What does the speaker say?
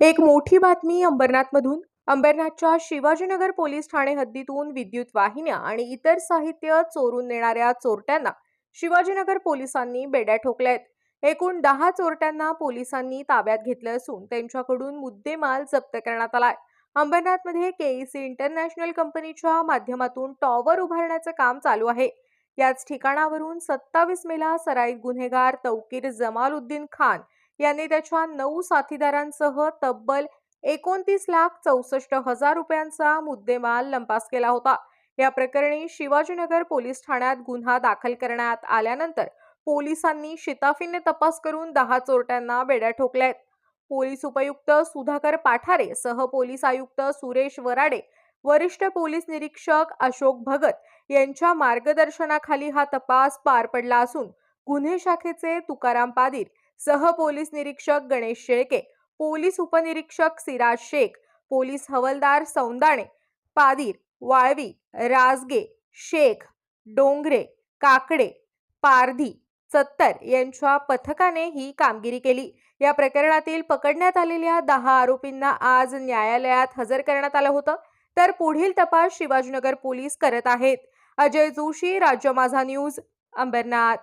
एक मोठी बातमी अंबरनाथमधून. अंबरनाथच्या शिवाजीनगर पोलीस ठाणे हद्दीतून विद्युत वाहिन्या आणि इतर साहित्य चोरून नेणाऱ्या चोरट्यांना शिवाजीनगर पोलिसांनी बेड्या ठोकल्यात एकूण दहा चोरट्यांना पोलिसांनी ताब्यात घेतलं असून त्यांच्याकडून मुद्देमाल जप्त करण्यात आलाय अंबरनाथमध्ये केईसी इंटरनॅशनल कंपनीच्या माध्यमातून टॉवर उभारण्याचं काम चालू आहे. याच ठिकाणावरून सत्तावीस मेला सराईत गुन्हेगार तौकीर जमालुद्दीन खान यांनी त्याच्या नऊ साथीदारांसह तब्बल एकोणतीस लाख चौसष्ट हजार रुपयांचा मुद्देमाल लंपास केला होता. या प्रकरणी शिवाजीनगर पोलीस ठाण्यात गुन्हा दाखल करण्यात आल्यानंतर पोलिसांनी शिताफीने तपास करून दहा चोरट्यांना बेड्या ठोकल्यात पोलीस उपयुक्त सुधाकर पाठारे सह पोलीस आयुक्त सुरेश वराडे वरिष्ठ पोलीस निरीक्षक अशोक भगत यांच्या मार्गदर्शनाखाली हा तपास पार पडला असून गुन्हे शाखेचे तुकाराम पादीर सह पोलीस निरीक्षक गणेश शेळके पोलीस उपनिरीक्षक सिराज शेख पोलीस हवलदार सौंदाणे पादीर वाळवी राजगे शेख डोंगरे काकडे पारधी सत्तर यांच्या पथकाने ही कामगिरी केली. या प्रकरणातील पकडण्यात आलेल्या दहा आरोपींना आज न्यायालयात हजर करण्यात आलं होतं. तर पुढील तपास शिवाजीनगर पोलीस करत आहेत. अजय जोशी राज्य माझा न्यूज अंबरनाथ.